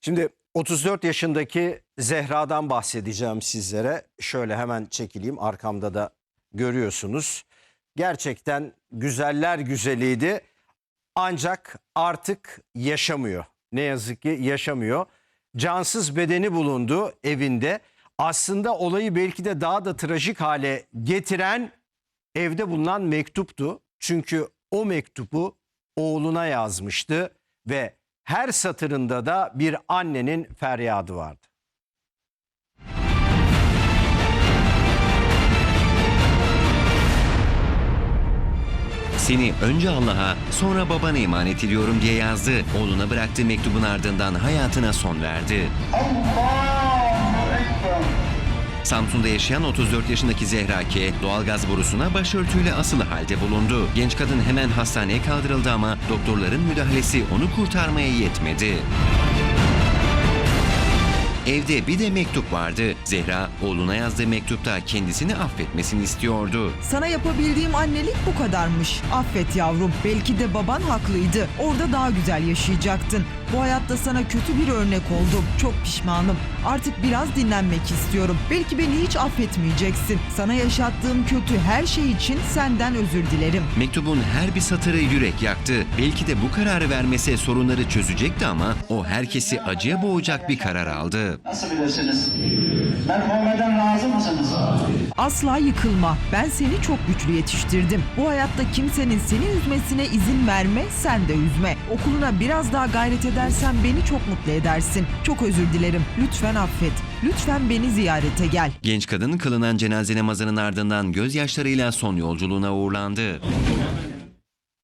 Şimdi 34 yaşındaki Zehra'dan bahsedeceğim sizlere. Şöyle hemen çekileyim arkamda da görüyorsunuz. Gerçekten güzeller güzeliydi ancak artık yaşamıyor. Ne yazık ki yaşamıyor. Cansız bedeni bulundu evinde. Aslında olayı belki de daha da trajik hale getiren evde bulunan mektuptu. Çünkü o mektubu oğluna yazmıştı ve her satırında da bir annenin feryadı vardı. Seni önce Allah'a sonra babana emanet ediyorum diye yazdı. Oğluna bıraktığı mektubun ardından hayatına son verdi. Samsun'da yaşayan 34 yaşındaki Zehra K. doğalgaz borusuna başörtüyle asılı halde bulundu. Genç kadın hemen hastaneye kaldırıldı ama doktorların müdahalesi onu kurtarmaya yetmedi. Evde bir de mektup vardı. Zehra oğluna yazdığı mektupta kendisini affetmesini istiyordu. Sana yapabildiğim annelik bu kadarmış. Affet yavrum. Belki de baban haklıydı. Orada daha güzel yaşayacaktın. Bu hayatta sana kötü bir örnek oldum. Çok pişmanım. Artık biraz dinlenmek istiyorum. Belki beni hiç affetmeyeceksin. Sana yaşattığım kötü her şey için senden özür dilerim. Mektubun her bir satırı yürek yaktı. Belki de bu kararı vermese sorunları çözecekti ama o herkesi acıya boğacak bir karar aldı. Nasıl bilirsiniz? Merhume'den razı mısınız? Asla yıkılma. Ben seni çok güçlü yetiştirdim. Bu hayatta kimsenin seni üzmesine izin verme, sen de üzme. Okuluna biraz daha gayret edersen beni çok mutlu edersin. Çok özür dilerim. Lütfen affet. Lütfen beni ziyarete gel. Genç kadın kılınan cenaze namazının ardından gözyaşlarıyla son yolculuğuna uğurlandı.